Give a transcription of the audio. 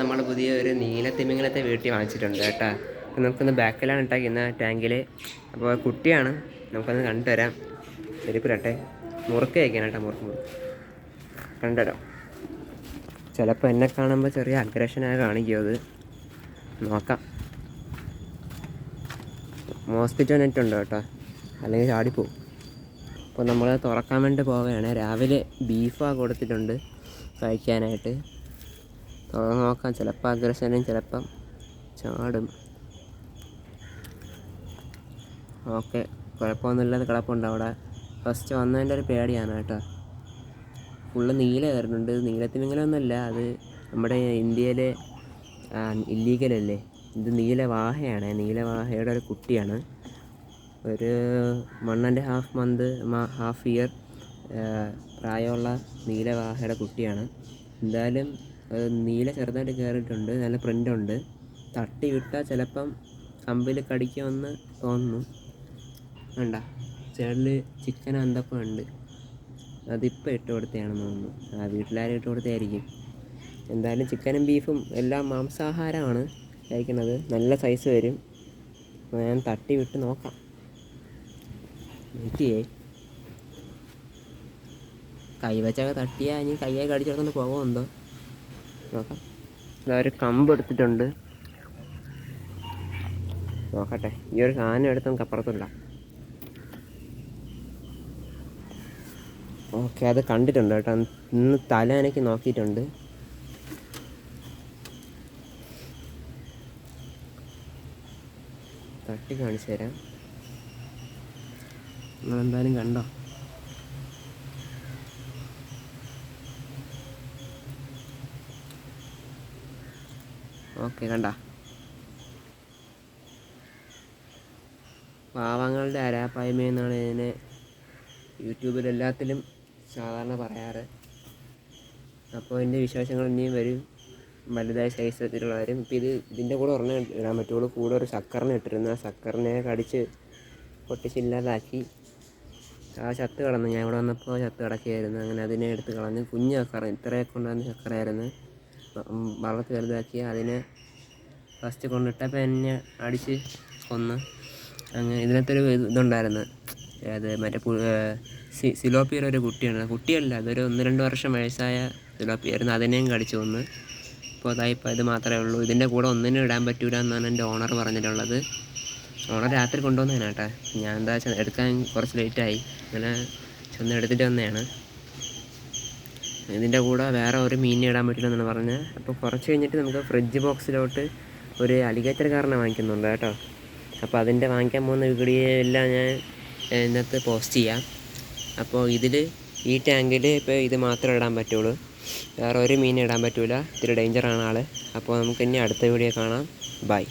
നമ്മൾ പുതിയ ഒരു നീല തിമിംഗലത്തെ വീട്ടിൽ വാങ്ങിച്ചിട്ടുണ്ട് കേട്ടോ. നമുക്കൊന്ന് ബാക്കിലാണ് ഇട്ടാക്കുന്ന ടാങ്കിൽ അപ്പോൾ കുട്ടിയാണ്. നമുക്കൊന്ന് കണ്ടുതരാം. ശരിപ്പിരട്ടെ മുറുക്ക് കഴിക്കാൻ കേട്ടോ മുറുക്ക് മുറുക്ക്. കണ്ടുതരാം. ചിലപ്പോൾ എന്നെ കാണുമ്പോൾ ചെറിയ അഗ്രഷനായി കാണിക്കും അത്. നോക്കാം. മോസ്കിറ്റോ നെറ്റ് ഉണ്ട് കേട്ടോ. അല്ലെങ്കിൽ ചാടിപ്പോവും. അപ്പോൾ നമ്മൾ തുറക്കാൻ വേണ്ടി പോവുകയാണ്. രാവിലെ ബീഫാണ് കൊടുത്തിട്ടുണ്ട് കഴിക്കാനായിട്ട്. നോക്കാം. ചിലപ്പോൾ അഗ്രസനും ചിലപ്പം ചാടും. ഓക്കെ. കുഴപ്പമൊന്നുമില്ലാതെ കിടപ്പുണ്ട് അവിടെ. ഫസ്റ്റ് വന്നതിന്റെ ഒരു പേടിയാണ് കേട്ടോ. ഫുള്ള് നീല കയറുന്നുണ്ട്. നീലത്തിമിങ്ങലൊന്നുമില്ല അത് നമ്മുടെ ഇന്ത്യയിലെ ഇല്ലീഗലല്ലേ? ഇത് നീലവാഹയാണ്. നീലവാഹയുടെ ഒരു കുട്ടിയാണ്. ഒരു one and half month half year പ്രായമുള്ള നീലവാഹയുടെ കുട്ടിയാണ്. എന്തായാലും നീല ചെറുതായിട്ട് കയറിയിട്ടുണ്ട് നല്ല പ്രിന്റുണ്ട് തട്ടി വിട്ടാൽ ചിലപ്പം കമ്പിൽ കടിക്കുമെന്ന് തോന്നുന്നു. വേണ്ട ചേട്ടൽ ചിക്കൻ അന്തപ്പം ഉണ്ട്. അതിപ്പോൾ ഇട്ട് കൊടുത്തതാണെന്ന് തോന്നുന്നു. ആ വീട്ടിലാരും ഇട്ട് കൊടുത്തതായിരിക്കും. എന്തായാലും ചിക്കനും ബീഫും എല്ലാം മാംസാഹാരമാണ് കഴിക്കുന്നത് നല്ല സൈസ് വരും. ഞാൻ തട്ടി വിട്ട് നോക്കാം. നോക്കിയേ. കൈ വെച്ചൊക്കെ തട്ടിയാൽ ഇനി കയ്യെ കടിച്ചെടുത്തോണ്ട് പോകുമെന്തോ നോക്കാം. ഒരു കമ്പ് എടുത്തിട്ടുണ്ട്. നോക്കട്ടെ ഈ ഒരു സാധനം എടുത്ത് നമുക്ക് അപ്പുറത്തുണ്ട ഓക്കെ അത് കണ്ടിട്ടുണ്ട് കേട്ടോ. ഇന്ന് തല എനിക്ക് നോക്കിയിട്ടുണ്ട്. തട്ടി കാണിച്ചു തരാം. നിങ്ങളെന്തായാലും കണ്ടോ? ഓക്കെ കണ്ട. പാവങ്ങളുടെ അരാപ്പായ്മ എന്നാണ് ഇതിനെ യൂട്യൂബിലെല്ലാത്തിലും സാധാരണ പറയാറ്. അപ്പോൾ എന്റെ വിശേഷങ്ങൾ ഇനിയും വരും. വലുതായ സൈസ് വെച്ചിട്ടുള്ള വരും ഇത് ഇതിന്റെ കൂടെ ഒരെണ്ണം ഇടാൻ പറ്റുള്ളൂ. കൂടെ ഒരു സക്കറിനെ ഇട്ടിരുന്നു. ആ സക്കറിനെ കടിച്ച് പൊട്ടിച്ചില്ലാതാക്കി. ആ ചത്ത് കിടന്നു. ഞാൻ ഇവിടെ വന്നപ്പോൾ ചത്ത് കിടക്കുകയായിരുന്നു. അങ്ങനെ അതിനെ എടുത്ത് കളഞ്ഞ് കുഞ്ഞ് ചക്കറ ഇത്രയൊക്കെ ഉണ്ടാകുന്ന ചക്കരയായിരുന്നു. വളർത്തി വലുതാക്കി അതിനെ ഫസ്റ്റ് കൊണ്ടിട്ടപ്പോൾ എന്നെ അടിച്ച് കൊന്ന് അങ്ങനെ ഇതിനകത്തൊരു ഇതുണ്ടായിരുന്നു. അത് മറ്റേ സി സിലോപ്പിയുടെ ഒരു കുട്ടിയാണ് കുട്ടിയല്ല അതൊരു ഒന്ന് രണ്ട് വർഷം വയസ്സായ സിലോപ്പിയായിരുന്നു. അതിനെയും കടിച്ചു കൊന്ന്. ഇപ്പോൾ അതായിപ്പോൾ ഇത് മാത്രമേ ഉള്ളൂ. ഇതിന്റെ കൂടെ ഒന്നിനും ഇടാൻ പറ്റൂല എന്നാണ് എന്റെ ഓണർ പറഞ്ഞിട്ടുള്ളത്. ഓണർ രാത്രി കൊണ്ടുവന്നതാണ് കേട്ടോ. ഞാൻ എന്താ എടുക്കാൻ കുറച്ച് ലേറ്റായി അങ്ങനെ ചെന്ന് എടുത്തിട്ട് വന്നതാണ് ഇതിന്റെ കൂടെ വേറെ ഒരു മീനിനെ ഇടാൻ പറ്റില്ല എന്നാണ് പറഞ്ഞത്. അപ്പോൾ കുറച്ച് കഴിഞ്ഞിട്ട് നമുക്ക് ഫ്രിഡ്ജ് ബോക്സിലോട്ട് ഒരു അലിഗേറ്റർ കാറിനെ വാങ്ങിക്കുന്നുണ്ട് കേട്ടോ. അപ്പോൾ അതിന്റെ വാങ്ങിക്കാൻ പോകുന്ന വീഡിയോ എല്ലാം ഞാൻ ഇന്നത്തെ പോസ്റ്റ് ചെയ്യാം. അപ്പോൾ ഇതിൽ ഈ ടാങ്കിൽ ഇപ്പോൾ ഇത് മാത്രമേ ഇടാൻ പറ്റുള്ളൂ. വേറെ ഒരു മീൻ ഇടാൻ പറ്റില്ല ഇത്തിരി ഡേഞ്ചറാണ് ആൾ അപ്പോൾ നമുക്ക് ഇനി അടുത്ത വീഡിയോ കാണാം. ബൈ